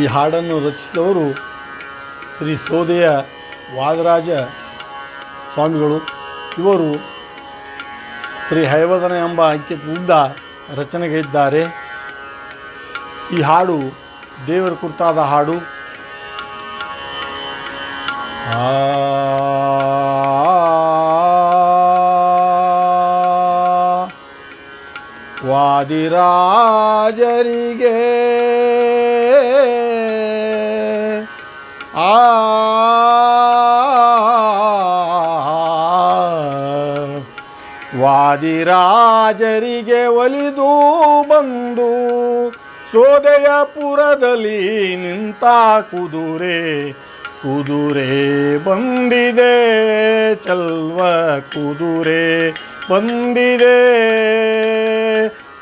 ಈ ಹಾಡನ್ನು ರಚಿಸಿದವರು ಶ್ರೀ ಸೋದೆಯ ವಾದರಾಜ ಸ್ವಾಮಿಗಳು. ಇವರು ಶ್ರೀ ಹೈವದನ ಎಂಬ ಅಂಕಿತದಿಂದ ರಚನೆಗೈದ್ದಾರೆ ಈ ಹಾಡು ದೇವರ ಕುರಿತಾದ ಹಾಡು. ವಾದಿರಾಜರಿಗೆ ಆ ವಾದಿರಾಜರಿಗೆ ಒಲಿದು ಬಂದು ಸೋದಯಪುರದಲ್ಲಿ ನಿಂತ ಕುದುರೆ ಕುದುರೆ ಬಂದಿದೆ ಚಲ್ವ ಕುದುರೆ ಬಂದಿದೆ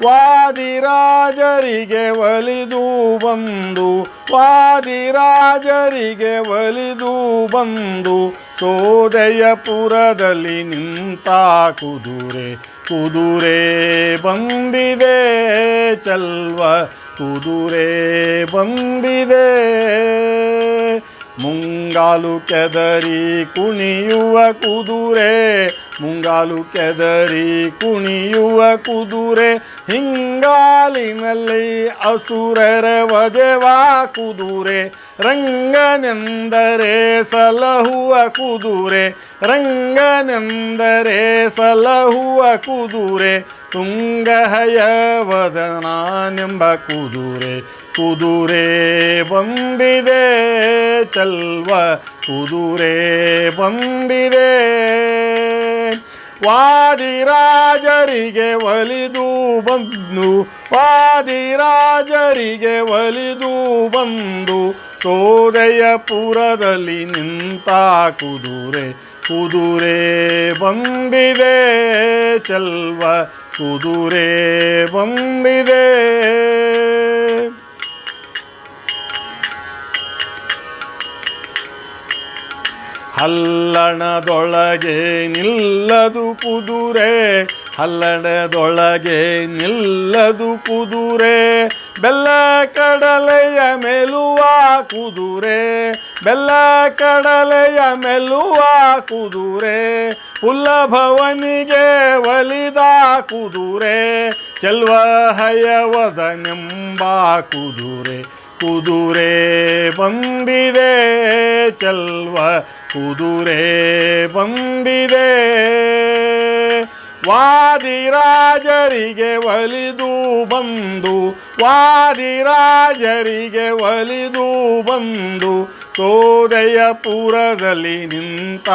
ವಾದಿರಾಜರಿಗೆ ಒಲಿದು ಬಂದು ವಾದಿರಾಜರಿಗೆ ಒಲಿದು ಬಂದು ಸೋದಯಪುರದಲ್ಲಿ ನಿಂತ ಕುದುರೆ ಕುದುರೆ ಬಂದಿದೆ ಚಲ್ವ ಕುದುರೆ ಬಂದಿದೆ. ಮುಂಗಾಲು ಕೆದರಿ ಕುಣಿಯುವ ಕುದುರೆ, ಮುಂಗಾಲು ಕೆದರಿ ಕುಣಿಯುವ ಕುದುರೆ ಹಿಂಗಾಲಿನಲ್ಲಿ ಅಸುರರ ವಜವ ಕುದುರೆ, ರಂಗನೆಂದರೆ ಸಲಹುವ ಕುದುರೆ, ರಂಗನೆಂದರೆ ಸಲಹುವ ಕುದುರೆ ತುಂಗಹಯವದನಾನೆಂಬ ಕುದುರೆ. ಕುದುರೆ ಬಂದಿದೆ ಚಲ್ವ, ಕುದುರೆ ಬಂದಿದೆ ವಾದಿರಾಜರಿಗೆ ಒಲಿದು ಬಂದು ವಾದಿರಾಜರಿಗೆ ಒಲಿದು ಬಂದು, ಸೋದಯಪುರದಲ್ಲಿ ನಿಂತ ಕುದುರೆ ಕುದುರೆ ಬಂದಿದೆ ಚಲ್ವ, ಕುದುರೆ ಬಂದಿದೆ ಹಲ್ಲಣದೊಳಗೆ ನಿಲ್ಲದು ಕುದುರೆ, ಹಲ್ಲಣದೊಳಗೆ ನಿಲ್ಲದು ಕುದುರೆ, ಬೆಲ್ಲ ಕಡಲೆಯ ಮೆಲುವ ಕುದುರೆ, ಬೆಲ್ಲ ಕಡಲೆಯ ಮೆಲುವ ಕುದುರೆ ಹುಲ್ಲಭವನಿಗೆ ಒಲಿದ ಕುದುರೆ, ಚೆಲ್ವ ಹಯವದನೆಂಬ ಕುದುರೆ. ಕುದುರೆ ಬಂದಿದೆ ಚಲ್ವ ಕುದುರೆ ಬಂದಿದೆ ವಾದಿರಾಜರಿಗೆ ಒಲಿದು ಬಂದು ವಾದಿರಾಜರಿಗೆ ಒಲಿದು ಬಂದು ಸೋದಯಪುರದಲ್ಲಿ ನಿಂತ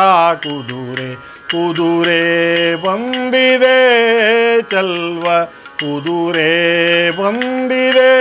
ಕುದುರೆ ಕುದುರೆ ಬಂದಿದೆ ಚಲ್ವ ಕುದುರೆ ಬಂದಿದೆ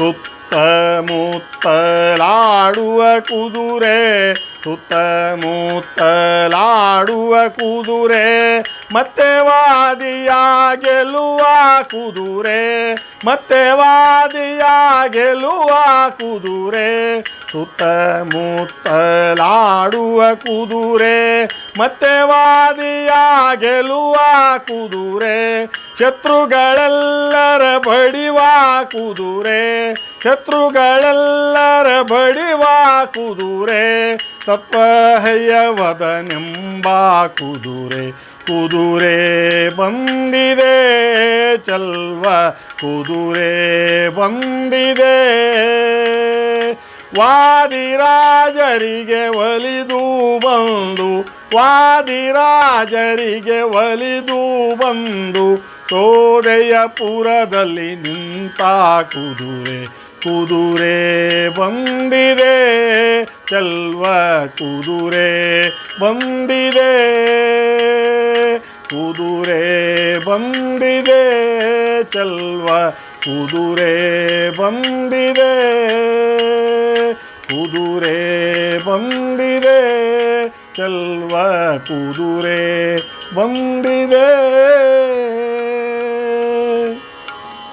ಸುತ್ತಮುತ್ತಲಾಡುವ ಕುದುರೆ ಸುತ್ತಮುತ್ತಲಾಡುವ ಕುದುರೆ ಮತ್ತೆ ವಾದಿಯ ಗೆಲ್ಲುವ ಕುದುರೆ ಮತ್ತೆ ವಾದಿಯ ಗೆಲ್ಲುವ ಕುದುರೆ, ಸುತ್ತಮುತ್ತಲಾಡುವ ಕುದುರೆ ಮತ್ತೆ ವಾದಿಯ ಗೆಲ್ಲುವ ಕುದುರೆ ಶತ್ರುಗಳೆಲ್ಲರ ಬಡಿವಾ ಕುದುರೆ. ಶತ್ರುಗಳೆಲ್ಲರ ಬಡಿವ ಕುದುರೆ. ಸತ್ವಹಯ್ಯವದನೆಂಬ ಕುದುರೆ. ಕುದುರೆ ಬಂದಿದೆ ಚಲ್ವ. ಕುದುರೆ ಬಂದಿದೆ. ವಾದಿರಾಜರಿಗೆ ಒಲಿದು ಬಂದು. ವಾದಿರಾಜರಿಗೆ ಒಲಿದು ಬಂದು. ಸೋದಯಪುರದಲ್ಲಿ ನಿಂತ ಕುದುರೆ ಕುದುರೆ ಬಂದಿದೆ ಚಲ್ವ ಕುದುರೆ ಬಂದಿದೆ ಕುದುರೆ ಬಂದಿದೆ ಚಲ್ವ ಕುದುರೆ ಬಂದಿದೆ ಕುದುರೆ ಬಂದಿದೆ ಚಲ್ವ ಕುದುರೆ ಬಂದಿದೆ